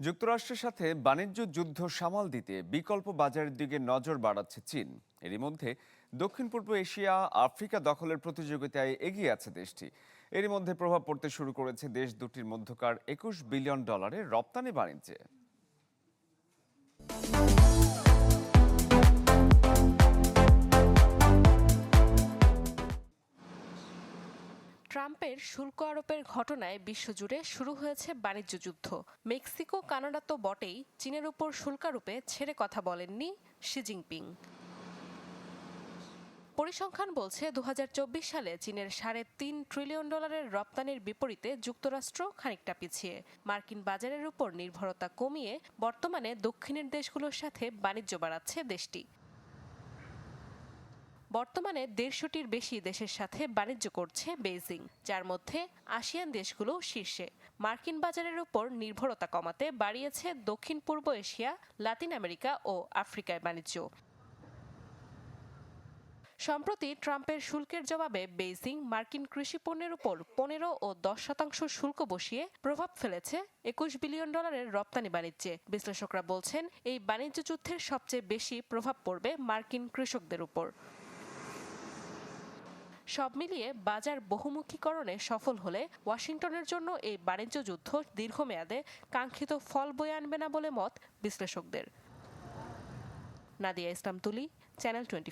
যুক্তরাষ্ট্রের সাথে বাণিজ্য যুদ্ধ সামাল দিতে বিকল্প বাজারের দিকে নজর বাড়াচ্ছে চীন। এরই মধ্যে দক্ষিণ পূর্ব এশিয়া, আফ্রিকা দখলের প্রতিযোগিতায় এগিয়ে আছে দেশটি। এরই মধ্যে প্রভাব পড়তে শুরু করেছে দেশ দুটির মধ্যকার একুশ বিলিয়ন ডলারের রপ্তানি বাণিজ্যে। ট্রাম্পের শুল্ক আরোপের ঘটনায় বিশ্বজুড়ে শুরু হয়েছে বাণিজ্য যুদ্ধ। মেক্সিকো, কানাডা তো বটেই, চীনের উপর শুল্কারোপে ছেড়ে কথা বলেননি শি জিনপিং। পরিসংখ্যান বলছে দু হাজার চব্বিশ সালে চীনের সাড়ে তিন ট্রিলিয়ন ডলারের রপ্তানির বিপরীতে যুক্তরাষ্ট্র খানিকটা পিছিয়ে। মার্কিন বাজারের উপর নির্ভরতা কমিয়ে বর্তমানে দক্ষিণের দেশগুলোর সাথে বাণিজ্য বাড়াচ্ছে দেশটি। বর্তমানে দেড়শোটির বেশি দেশের সাথে বাণিজ্য করছে বেইজিং, যার মধ্যে আসিয়ান দেশগুলো শীর্ষে। মার্কিন বাজারের উপর নির্ভরতা কমাতে বাড়িয়েছে দক্ষিণ পূর্ব এশিয়া, লাতিন আমেরিকা ও আফ্রিকায় বাণিজ্য। সম্প্রতি ট্রাম্পের শুল্কের জবাবে বেইজিং মার্কিন কৃষি পণ্যের উপর পনেরো ও দশ শতাংশ শুল্ক বসিয়ে প্রভাব ফেলেছে একুশ বিলিয়ন ডলারের রপ্তানি বাণিজ্যে। বিশ্লেষকরা বলছেন, এই বাণিজ্য যুদ্ধের সবচেয়ে বেশি প্রভাব পড়বে মার্কিন কৃষকদের উপর। সব মিলিয়ে বাজার বহুমুখীকরণে সফল হলে ওয়াশিংটনের জন্য এই বাণিজ্য যুদ্ধ দীর্ঘমেয়াদে কাঙ্ক্ষিত ফল বয়ে আনবে না বলে মত বিশ্লেষকদের। নাদিয়া ইসলাম তুলি, চ্যানেল টোয়েন্টি